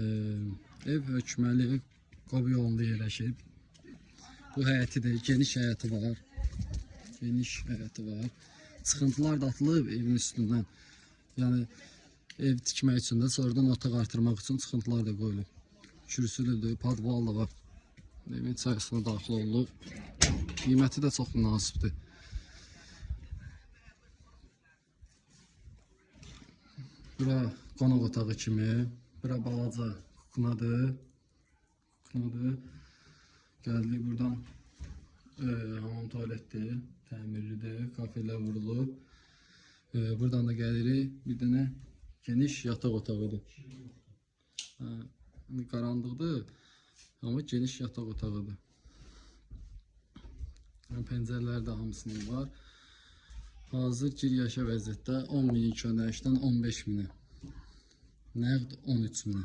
Ev hökməli Qob yolunda yerləşir. Bu həyəti də geniş həyəti var. Geniş həyəti var. Çıxıntılar da atılıb evin üstündən. Yəni ev tikmək üçün də sonradan otaq artırmaq üçün çıxıntılar da qoyulub. Kürsülüdür, padval da var. Evin içərisinə daxil olunub. Qiyməti də çox münasibdir. Bura qonaq otağı kimi, bura balaca kukunadır. Kukunadır. Gəldik buradan e, hamam tualetdir, təmirlidir, kafelər vurulub. E, buradan da gəlirik bir dənə geniş yataq otağıdır. Hə, qaranlıqdır, amma geniş yataq otağıdır. Pəncərələri də hamısının var. Hazır giriyaşa vəziyyətdə 10 min köynəkdən 15 minə. Nerede? 13 mi?